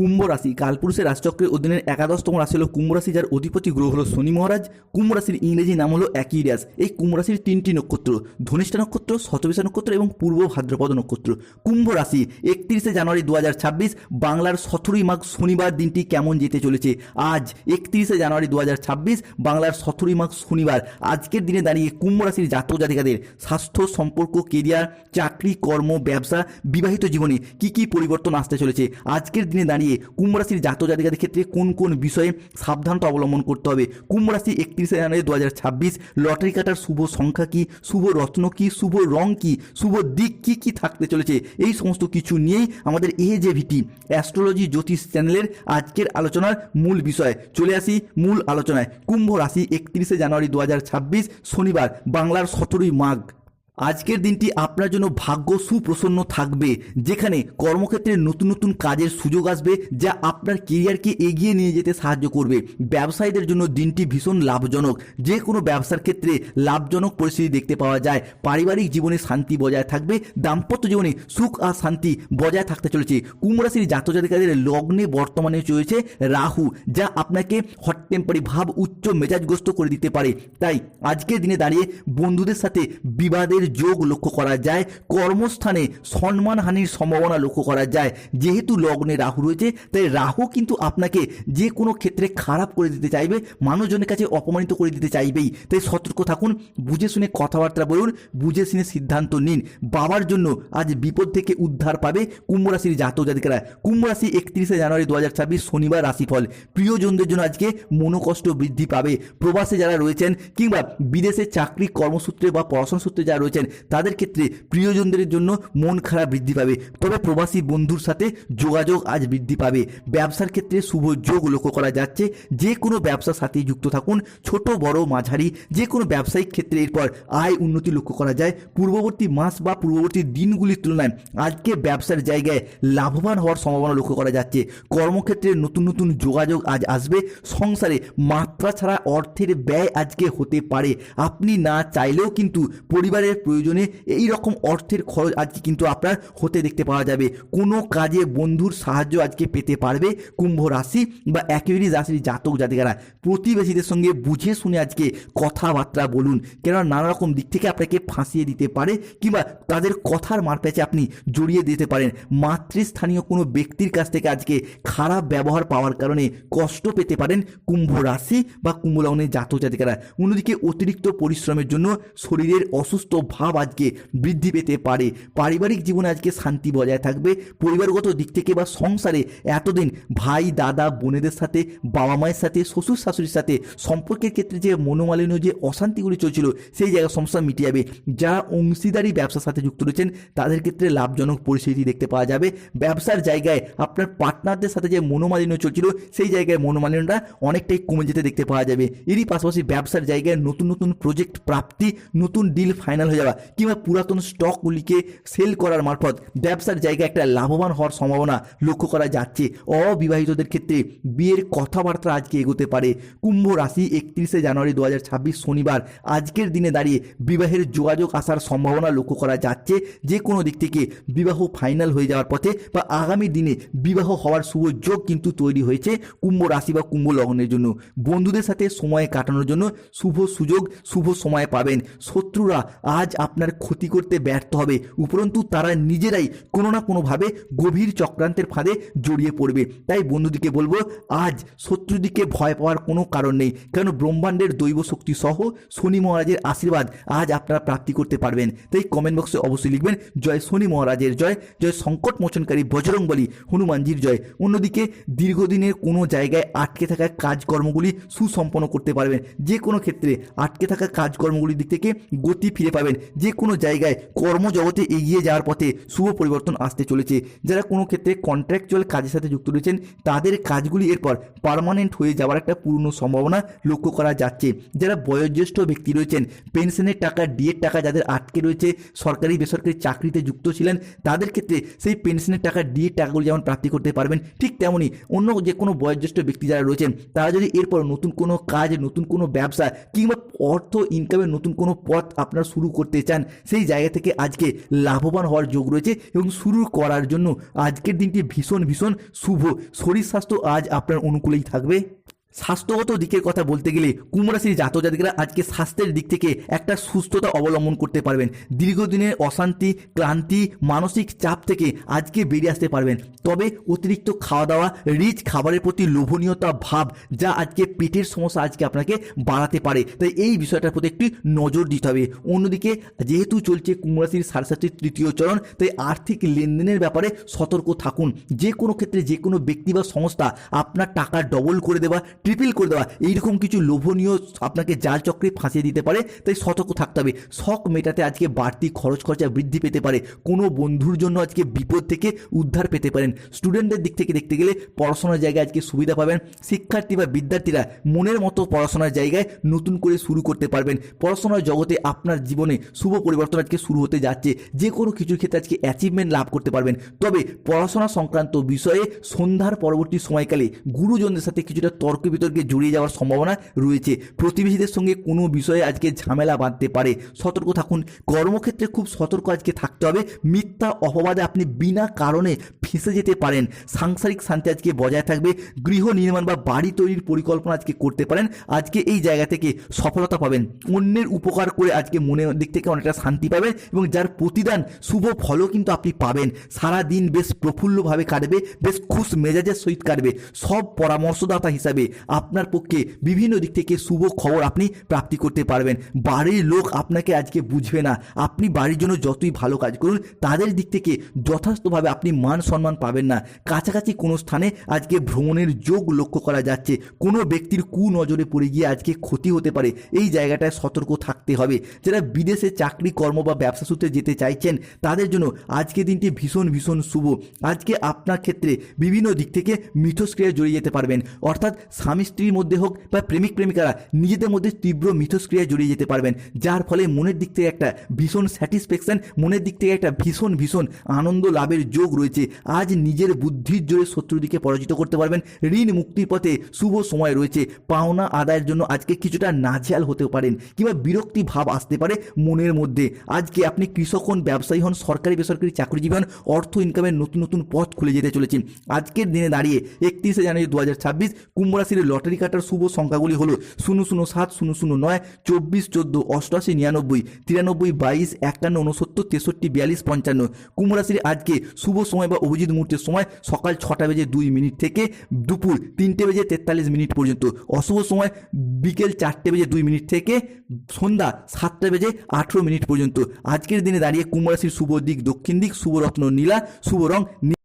কুম্ভ রাশি কালপুরুষের রাশিচক্রের অধীনের একাদশতম রাশি হলো কুম্ভ রাশি, যার অধিপতি গ্রহ হলো শনি মহারাজ। কুম্ভ রাশির ইংরেজি নাম হলো অ্যাকিরিয়াস। এই কুম্ভ রাশির তিনটি নক্ষত্র, ধনিষ্ঠা নক্ষত্র শতবিশা নক্ষত্র এবং পূর্ব ভাদ্রপদ নক্ষত্র। কুম্ভ রাশি, একত্রিশে জানুয়ারি দু হাজার ছাব্বিশ, বাংলার সতেরোই মাঘ শনিবার দিনটি কেমন যেতে চলেছে? আজ, একত্রিশে জানুয়ারি দু হাজার ছাব্বিশ, বাংলার সতেরোই মাঘ শনিবার। আজকের দিনে দাঁড়িয়ে কুম্ভ রাশির জাতক জাতিকাদের স্বাস্থ্য সম্পর্ক, কেরিয়ার, চাকরি, কর্ম, ব্যবসা, বিবাহিত জীবনে কি কি পরিবর্তন আসতে চলেছে? আজকের দিনে দাঁড়িয়ে কুম্ভ রাশির জাতক জাতিকাদের ক্ষেত্রে কোন কোন বিষয়ে সাবধানতা অবলম্বন করতে হবে? কুম্ভ রাশি একত্রিশে জানুয়ারি দু হাজার ছাব্বিশ। লটারি কাটার শুভ সংখ্যা কি? শুভ রত্ন কি? শুভ রং কি? শুভ দিক কি কি থাকতে চলেছে? এই সমস্ত কিছু নিয়েই আমাদের এ যে ভিটি অ্যাস্ট্রোলজি জ্যোতিষ চ্যানেলের আজকের আলোচনার মূল বিষয়। চলে আসি মূল আলোচনায়। কুম্ভ রাশি একত্রিশে জানুয়ারি দু হাজার ছাব্বিশ, শনিবার, বাংলার সতেরোই মাঘ। আজকের দিনটি আপনার জন্য ভাগ্য সুপ্রসন্ন থাকবে, যেখানে কর্মক্ষেত্রে নতুন নতুন কাজের সুযোগ আসবে যা আপনার কেরিয়ারকে এগিয়ে নিয়ে যেতে সাহায্য করবে। ব্যবসায়ীদের জন্য দিনটি ভীষণ লাভজনক। যে কোনো ব্যবসার ক্ষেত্রে লাভজনক পরিস্থিতি দেখতে পাওয়া যায়। পারিবারিক জীবনে শান্তি বজায় থাকবে, দাম্পত্য জীবনে সুখ আর শান্তি বজায় থাকতে চলেছে। কুম্ভরাশির জাতজাতিকাদের লগ্নে বর্তমানে চলেছে রাহু, যা আপনাকে হট টেম্পারি ভাব, উচ্চ মেজাজগ্রস্ত করে দিতে পারে। তাই আজকের দিনে দাঁড়িয়ে বন্ধুদের সাথে বিবাদের যোগ লক্ষ্য করা যায়, কর্মস্থানে সম্মানহানির সম্ভাবনা লক্ষ্য করা যায়। যেহেতু লগ্নে রাহু রয়েছে, তাই রাহু কিন্তু আপনাকে যে কোনো ক্ষেত্রে খারাপ করে দিতে চাইবে, মানুষজনের কাছে অপমানিত করে দিতে চাইবেই। তাই সতর্ক থাকুন, বুঝে শুনে কথাবার্তা বলুন, বুঝে শুনে সিদ্ধান্ত নিন। বাবার জন্য আজ বিপদ থেকে উদ্ধার পাবে কুম্ভ রাশির জাতক জাতিকারা। কুম্ভ রাশি একত্রিশে জানুয়ারি দু হাজার ছাব্বিশ শনিবার রাশিফল। প্রিয়জনদের জন্য আজকে মনোকষ্ট বৃদ্ধি পাবে। প্রবাসে যারা রয়েছেন কিংবা বিদেশে চাকরি কর্মসূত্রে বা পড়াশোনা সূত্রে যারা তাদের ক্ষেত্রে প্রিয়জনদের জন্য মন খারাপ বৃদ্ধি পাবে। তবে প্রবাসী বন্ধুর সাথে যোগাযোগ আজ বৃদ্ধি পাবে। ব্যবসার ক্ষেত্রে শুভ যোগ লক্ষ্য করা যাচ্ছে। যে কোনো ব্যবসার সাথে যুক্ত থাকুন। ছোট, বড়, মাঝারি, যে কোনো ব্যবসায়িক ক্ষেত্রে এরপর আয় উন্নতি লক্ষ্য করা যায়। পূর্ববর্তী মাস বা পূর্ববর্তী দিনগুলির তুলনায় আজকে ব্যবসার জায়গায় লাভবান হওয়ার সম্ভাবনা লক্ষ্য করা যাচ্ছে। কর্মক্ষেত্রে নতুন নতুন যোগাযোগ আজ আসবে। সংসারে মাত্রা ছাড়া অর্থের ব্যয় আজকে হতে পারে। আপনি না চাইলেও কিন্তু পরিবারের প্রয়োজনে এই রকম অর্থের খরচ আজকে কিন্তু আপনার হতে দেখতে পাওয়া যাবে। কোনো কাজে বন্ধুর সাহায্য আজকে পেতে পারবে কুম্ভ রাশি বা একেবারেই রাশির জাতক জাতিকারা। প্রতিবেশীদের সঙ্গে বুঝে শুনে আজকে কথাবার্তা বলুন, কেননা নানা রকম দিক থেকে আপনাকে ফাঁসিয়ে দিতে পারে কিংবা তাদের কথার মারপ্যাচে আপনি জড়িয়ে দিতে পারেন। মাতৃস্থানীয় কোনো ব্যক্তির কাছ থেকে আজকে খারাপ ব্যবহার পাওয়ার কারণে কষ্ট পেতে পারেন কুম্ভ রাশি বা কুম্ভ লগ্নের জাতক জাতিকারা। অন্যদিকে অতিরিক্ত পরিশ্রমের জন্য শরীরের অসুস্থ ভাব আজকে বৃদ্ধি পেতে পারে। পারিবারিক জীবনে আজকে শান্তি বজায় থাকবে। পরিবারগত দিক থেকে বা সংসারে এতদিন ভাই, দাদা, বোনেদের সাথে, বাবা মায়ের সাথে, শ্বশুর শাশুড়ির সাথে সম্পর্কের ক্ষেত্রে যে মনোমালিন্য, যে অশান্তিগুলি চলছিল, সেই জায়গায় সমস্যা মিটে যাবে। যারা অংশীদারি ব্যবসার সাথে যুক্ত রয়েছেন, তাদের ক্ষেত্রে লাভজনক পরিস্থিতি দেখতে পাওয়া যাবে। ব্যবসার জায়গায় আপনার পার্টনারদের সাথে যে মনোমালিন্য চলছিল, সেই জায়গায় মনোমালিন্যটা অনেকটাই কমে যেতে দেখতে পাওয়া যাবে। এরই পাশাপাশি ব্যবসার জায়গায় নতুন নতুন প্রজেক্ট প্রাপ্তি, নতুন ডিল ফাইনাল হয়ে যাওয়া কিংবা পুরাতন স্টকগুলিকে সেল করার মারফত ব্যবসার জায়গায় একটা লাভবান হওয়ার সম্ভাবনা লক্ষ্য করা যাচ্ছে। অবিবাহিতদের ক্ষেত্রে বিয়ের কথাবার্তা আজকে এগোতে পারে। কুম্ভ রাশি একত্রিশে জানুয়ারি দু হাজার ছাব্বিশ শনিবার আজকের দিনে দাঁড়িয়ে বিবাহের যোগাযোগ আসার সম্ভাবনা লক্ষ্য করা যাচ্ছে। যে কোনো দিক থেকে বিবাহ ফাইনাল হয়ে যাওয়ার পথে বা আগামী দিনে বিবাহ হওয়ার শুভ যোগ কিন্তু তৈরি হয়েছে কুম্ভ রাশি বা কুম্ভ লগ্নের জন্য। বন্ধুদের সাথে সময় কাটানোর জন্য শুভ সুযোগ, শুভ সময় পাবেন। শত্রুরা আজ আপনার ক্ষতি করতে ব্যর্থ হবে। উপরন্তু তারা নিজেরাই কোনো না কোনোভাবে গভীর চক্রান্তের ফাঁদে জড়িয়ে পড়বে। তাই বন্ধুদিকে বলব, আজ শত্রুদিকে ভয় পাওয়ার কোনো কারণ নেই। কেন ব্রহ্মাণ্ডের দৈব শক্তি সহ শনি মহারাজের আশীর্বাদ আজ আপনারা প্রাপ্তি করতে পারবেন। তাই কমেন্ট বক্সে অবশ্যই লিখবেন, জয় শনি মহারাজের জয় জয় সংকট মোচনকারী বজরং বলি, হনুমানজির জয়। অন্যদিকে দীর্ঘদিনের কোনো জায়গায় আটকে থাকা কাজকর্মগুলি সুসম্পন্ন করতে পারবেন। যে কোনো ক্ষেত্রে আটকে থাকা কাজকর্মগুলির দিক থেকে গতি ফিরে পাবেন। যে কোনো জায়গায় কর্মজগতে এগিয়ে যাওয়ার পথে শুভ পরিবর্তন আসতে চলেছে। যারা কোনো ক্ষেত্রে কন্ট্রাকচুয়াল কাজের সাথে যুক্ত রয়েছেন, তাদের কাজগুলি এরপর পার্মানেন্ট হয়ে যাওয়ার একটা পূর্ণ সম্ভাবনা লক্ষ্য করা যাচ্ছে। যারা বয়োজ্যেষ্ঠ ব্যক্তি রয়েছেন পেনশনের টাকা ডিএর টাকা যাদের আটকে রয়েছে, সরকারি, বেসরকারি চাকরিতে যুক্ত ছিলেন, তাদের ক্ষেত্রে সেই পেনশনের টাকা ডিএর টাকাগুলি যেমন প্রাপ্তি করতে পারবেন, ঠিক তেমনই অন্য যে কোনো বয়োজ্যেষ্ঠ ব্যক্তি যারা রয়েছেন, তারা যদি এরপর নতুন কোনো কাজ, নতুন কোনো ব্যবসা কিংবা অর্থ ইনকামের নতুন কোনো পথ আপনারা শুরু করে করতে চান, সেই জায়গা থেকে আজকে লাভবান হওয়ার যোগ রয়েছে এবং শুরু করার জন্য আজকের দিনটি ভীষণ ভীষণ শুভ। শরীর স্বাস্থ্য আজ আপনার অনুকূলেই থাকবে। স্বাস্থ্যগত দিকের কথা বলতে গেলে কুমরাশির জাতক জাতিকরা আজকে স্বাস্থ্যের দিক থেকে একটা সুস্থতা অবলম্বন করতে পারবেন। দীর্ঘদিনের অশান্তি, ক্লান্তি, মানসিক চাপ থেকে আজকে বেরিয়ে আসতে পারবেন। তবে অতিরিক্ত খাওয়া দাওয়া রিচ খাবারের প্রতি লোভনীয়তা ভাব যা আজকে পেটের সমস্যা আজকে আপনাকে বাড়াতে পারে। তাই এই বিষয়টার প্রতি একটি নজর দিতে হবে। অন্যদিকে, যেহেতু চলছে কুমরাশির সারসাতির তৃতীয় চরণ, তাই আর্থিক লেনদেনের ব্যাপারে সতর্ক থাকুন। যে কোনো ক্ষেত্রে যে কোনো ব্যক্তি বা সংস্থা আপনার টাকা ডবল করে দেওয়া ট্রিপল করে দেওয়া। এইরকম কিছু লোভনীয় আপনাকে জাল চক্রে ফাঁসিয়ে দিতে পারে, তাই সতর্ক থাকতে হবে। শখ মেটাতে আজকে বাড়তি খরচ খরচা বৃদ্ধি পেতে পারে। কোনো বন্ধুর জন্য আজকে বিপদ থেকে উদ্ধার পেতে পারেন। স্টুডেন্টদের দিক থেকে দেখতে গেলে পড়াশোনার জায়গায় আজকে সুবিধা পাবেন। শিক্ষার্থী বা বিদ্যার্থীরা মনের মতো পড়াশোনার জায়গায় নতুন করে শুরু করতে পারবেন। পড়াশোনার জগতে আপনার জীবনে শুভ পরিবর্তন আজকে শুরু হতে যাচ্ছে। যে কোনো কিছুর ক্ষেত্রে আজকে অ্যাচিভমেন্ট লাভ করতে পারবেন। তবে পড়াশোনা সংক্রান্ত বিষয়ে সন্ধ্যার পরবর্তী সময়কালে গুরুজনদের সাথে কিছুটা তর্ক বিতর্কে জড়িয়ে যাওয়ার সম্ভাবনা রয়েছে। প্রতিবেশীদের সঙ্গে কোনো বিষয়ে আজকে ঝামেলা বাঁধতে পারে। সতর্ক থাকুন। কর্মক্ষেত্রে খুব সতর্ক আজকে থাকতে হবে। মিথ্যা অপবাদে আপনি বিনা কারণে ফেঁসে যেতে পারেন। সাংসারিক শান্তি আজকে বজায় থাকবে। গৃহ নির্মাণ বা বাড়ি তৈরির পরিকল্পনা আজকে করতে পারেন। আজকে এই জায়গা থেকে সফলতা পাবেন। অন্যের উপকার করে আজকে মনের দিক থেকে অনেকটা শান্তি পাবেন এবং যার প্রতিদান শুভ ফলও কিন্তু আপনি পাবেন। সারা দিন বেশ প্রফুল্লভাবে কাটবে, বেশ খুশ মেজাজের সহিত কাটবে। সব পরামর্শদাতা হিসাবে আপনার পক্ষে বিভিন্ন দিক থেকে শুভ খবর আপনি প্রাপ্তি করতে পারবেন। বাড়ির লোক আপনাকে আজকে বুঝবে না। আপনি বাড়ির জন্য যতই ভালো কাজ করুন, তাদের দিক থেকে যথার্থভাবে আপনি মান সম্মান পাবেন না। কাছাকাছি কোনো স্থানে আজকে ভ্রমণের যোগ লক্ষ্য করা যাচ্ছে। কোনো ব্যক্তির কুনজরে পড়ে গিয়ে আজকে ক্ষতি হতে পারে। এই জায়গাটায় সতর্ক থাকতে হবে। যারা বিদেশে চাকরি, কর্ম বা ব্যবসা সূত্রে যেতে চাইছেন, তাদের জন্য আজকে দিনটি ভীষণ ভীষণ শুভ। আজকে আপনার ক্ষেত্রে বিভিন্ন দিক থেকে মিথস্ক্রিয়ায় জড়িয়ে যেতে পারবেন। অর্থাৎ স্বামী স্ত্রীর মধ্যে হোক বা প্রেমিক প্রেমিকারা নিজেদের মধ্যে তীব্র মিথস্ক্রিয়ায় জড়িয়ে যেতে পারবেন, যার ফলে মনের দিক থেকে একটা ভীষণ স্যাটিসফ্যাকশন, মনের দিক থেকে একটা ভীষণ ভীষণ আনন্দ লাভের যোগ রয়েছে। আজ নিজের বুদ্ধির জোরে শত্রুদিকে পরাজিত করতে পারবেন। ঋণ মুক্তির পথে শুভ সময় রয়েছে। পাওনা আদায়ের জন্য আজকে কিছুটা নাজেহাল হতে পারেন কিংবা বিরক্তি ভাব আসতে পারে মনের মধ্যে। আজকে আপনি কৃষক হন, ব্যবসায়ী হন, সরকারি বেসরকারি চাকরিজীবী হন, অর্থ ইনকামের নতুন নতুন পথ খুলে যেতে চলেছেন। আজকের দিনে দাঁড়িয়ে একত্রিশে জানুয়ারি দু হাজার ছাব্বিশ, কুম্ভ রাশির লটারি কাটার শুভ সংখ্যাগুলি হলো শূন্য শূন্য সাত, শূন্য শূন্য নয়, চব্বিশ, চোদ্দ অষ্টআশি নিরানব্বই, তিরানব্বই, বাইশ, একান্ন উনসত্তর তেষট্টি, বিয়াল্লিশ, পঞ্চান্ন। কুম্ভ রাশির আজকে শুভ সময় বা অভিজিৎ মুহূর্তের সময় সকাল ছটা বেজে দুই মিনিট থেকে দুপুর তিনটে বেজে তেতাল্লিশ মিনিট পর্যন্ত। অশুভ সময় বিকেল চারটে বেজে দুই মিনিট থেকে সন্ধ্যা সাতটা বেজে আঠেরো মিনিট পর্যন্ত। আজকের দিনে দাঁড়িয়ে কুম্ভ রাশির শুভ দিক, দক্ষিণ দিক, শুভ রত্ন, নীলা, শুভ রং